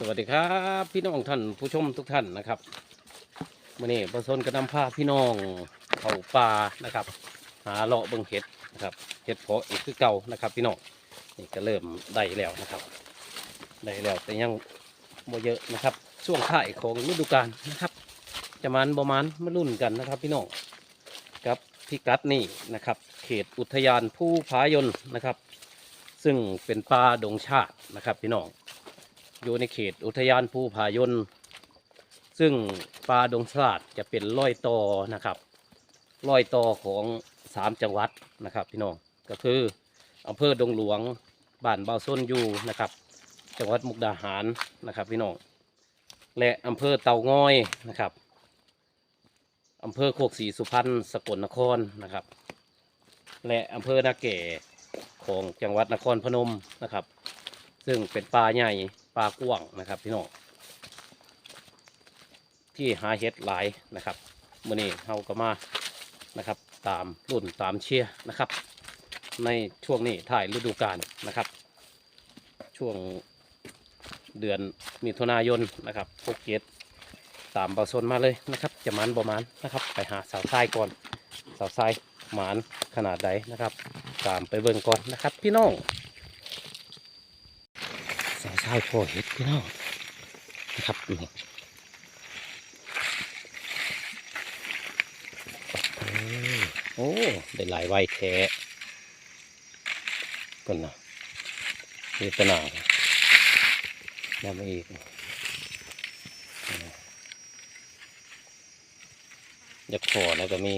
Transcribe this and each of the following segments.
สวัสดีครับพี่น้องท่านผู้ชมทุกท่านนะครับวันนี้ประสนกระนำพาพี่น้องเข้าป่านะครับ หาเลาะเบิ่งเห็ดนะครับเห็ดเพาะอีกคือเก่านะครับ พี่น้องนี่ก็เริ่มได้แล้วนะครับได้แล้วแต่ยังบ่เยอะนะครับ ช่วงท้ายของฤดูกาลนะครับ จะมันประมาณมารุ่นกันนะครับพี่น้องกับพิกัดนี่นะครับ เขตอุทยานผู้พายนนะครับ ซึ่งเป็นป่าดงชาตินะครับพี่น้อง อยู่ในเขตอุทยานภูผายน ซึ่งป่าดงสลาดจะเป็นร้อยต่อนะครับร้อยต่อของสามจังหวัดนะครับ พี่น้องก็คืออำเภอดงหลวงบ้านเบาส้นอยู่นะครับ จังหวัดมุกดาหารนะครับ พี่น้องและอำเภอเตางอยนะครับอำเภอโคกศรีสุพรรณสกลนครนะครับ และอำเภอนาเก่ของจังหวัดนครพนมนะครับ ซึ่งเป็นป่าใหญ่ ป่ากว้างนะครับพี่น้องที่หาเห็ดหลายนะครับมื่อนี้เราก็มานะครับตามรุ่นตามเชียร์นะครับ ในช่วงนี้ถ่ายฤดูกาลนะครับ ช่วงเดือนมิถุนายนนะครับพวกเกตตามเบาซนมาเลยนะครับ จะมันประมาณนะครับ ไปหาสาวทรายก่อนสาวทรายหมานขนาดใดนะครับ ตามไปเบิ่งก่อนนะครับ พี่น้อง สายชายพอเห็ดพี่น้องนะครับนี่โอ้ได้หลายใบแท้ก่อนนะนี่ตนาวแล้วมาอีกอยากขอแล้วก็มี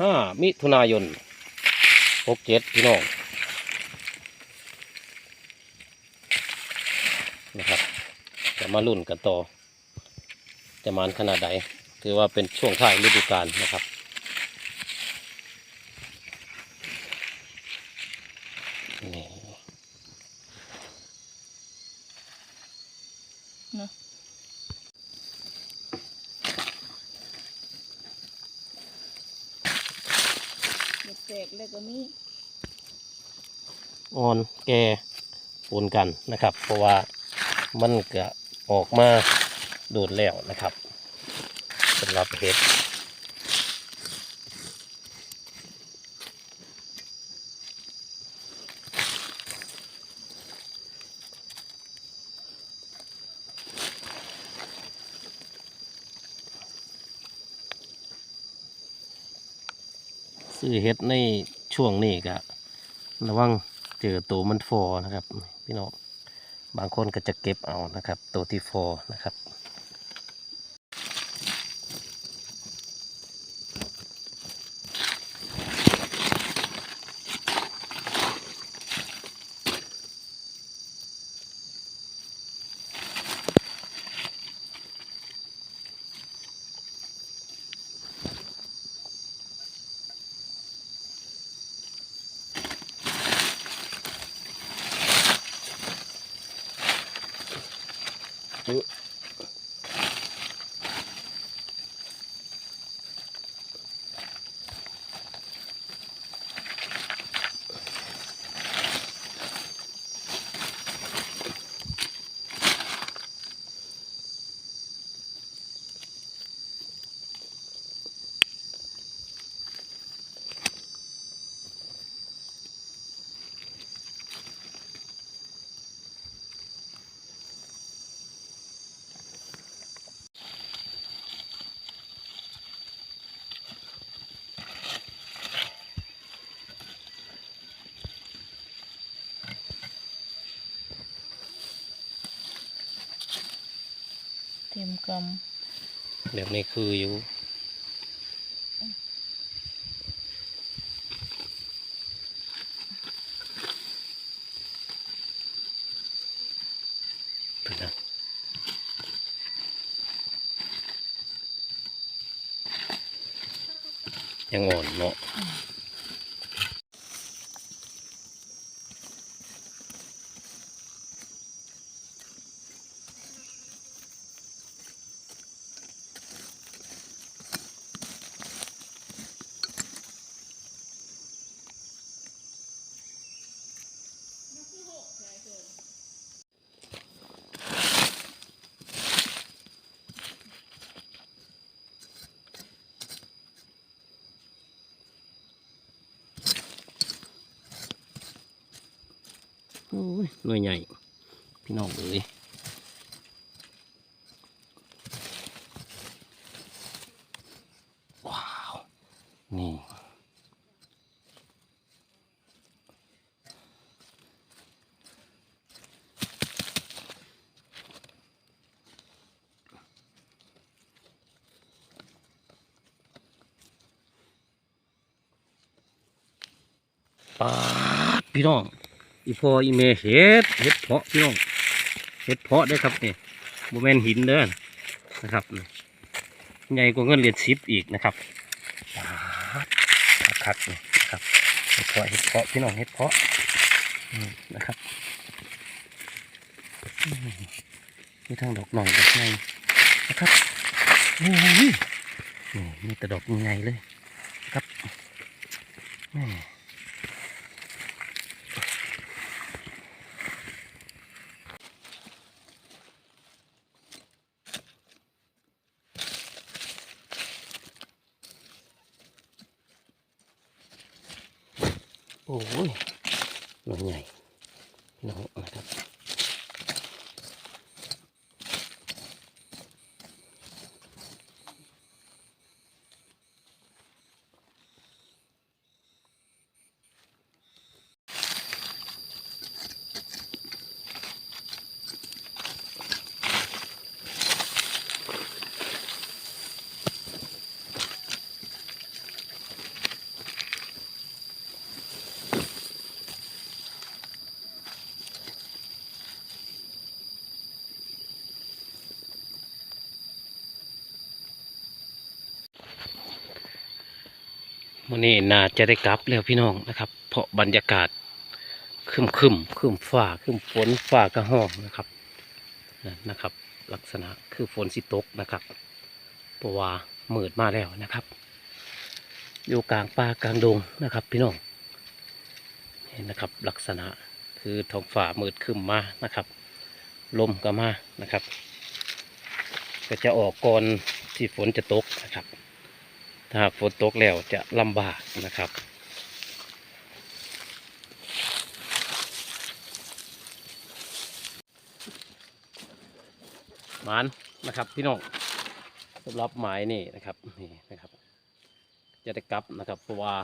ห้ามิถุนายนหกเจ็ดพี่น้องนะครับ จะมาลุ่นกันต่อ จะมานขนาดใดถือว่าเป็นช่วงท้ายฤดูกาลนะครับ นี่ เด็กแตกเลยก็มีอ่อนแก่ปนกันนะครับ เพราะว่ามันก็ออกมาโดดแล้วนะครับสำหรับเห็ด คือเฮ็ดในช่วงนี้ก็ระวังเจอตัวมันฟอนะครับ พี่น้องบางคนก็จะเก็บเอานะครับ ตัวที่ฟอนะครับ ಇತ್ತು เทีมกแบบนี้คืออยู่เพิ่นนะยังอ่อนเนาะ หน่วยใหญ่ พี่น้องเอ้ยว้าว นี่ปาดพี่น้อง อีพออีเมเห็ดเห็ดเพาะพี่น้องเห็ดเพาะได้ครับนี่โมเมนหินเด้อนะครับใหญ่กว่าเงินเหรียญสิบอีกนะครับปาดคักๆนี่นะครับเห็ดเพาะเห็ดเพาะพี่น้องเห็ดเพาะนะครับอืมมีทั้งดอกหน่อยดอกใหญ่นะครับโอ้ยนี่มีแต่ดอกใหญ่เลยนะครับแม่ โอ้ยหน่อยใหญ่พี่น้องนะครับ วันนี้นาจะได้กลับแล้วพี่น้องนะครับ เพราะบรรยากาศคึมคึมคึมฟ้าคึมฝนฟ้ากระห้องนะครับนั่นะครับ ลักษณะคือฝนสิตกนะครับเพราะว่ามืดมาแล้วนะครับ อยู่กลางป่ากลางดงนะครับ พี่น้องเห็นนะครับลักษณะคือท้องฟ้ามืดครึมมานะครับลมก็มานะครับ ก็จะออกก่อนที่ฝนจะตกนะครับ ถ้าหากฝนตกแล้วจะลำบากนะครับ หมานนะครับพี่น้องสำหรับหมายนี่นะครับนี่นะครับ จะได้กลับนะครับเพราะว่า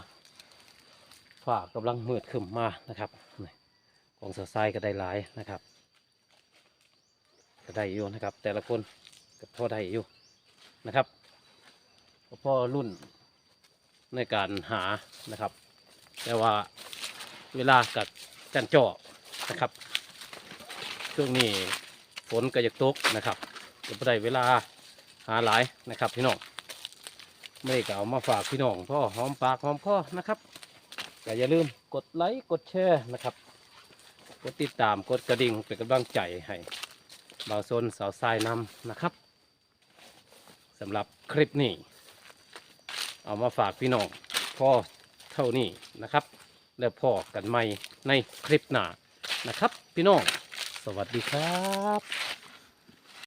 ฝ้ากำลังมืดขึ้นมานะครับของเสือทรายก็ได้หลายนะครับ ก็ได้อยู่นะครับ แต่ละคนก็พอได้อยู่นะครับ พ่อรุ่นในการหานะครับ แต่ว่าเวลากับจันเจาะนะครับ ช่วงนี้ฝนก็จะตกนะครับจะไม่ได้เวลาหาหลายนะครับพี่น้องไม่ได้ก็เอามาฝากพี่น้องพ่อหอมปากหอมคอนะครับก็อย่าลืมกดไลค์กดแชร์นะครับกดติดตามกดกระดิ่งเป็นกำลังใจให้บ่าวโซนสาวทรายนำนะครับสำหรับคลิปนี้ เอามาฝากพี่น้องพอเท่านี้นะครับ แล้วพอกันใหม่ในคลิปหน้านะครับ พี่น้อง สวัสดีครับ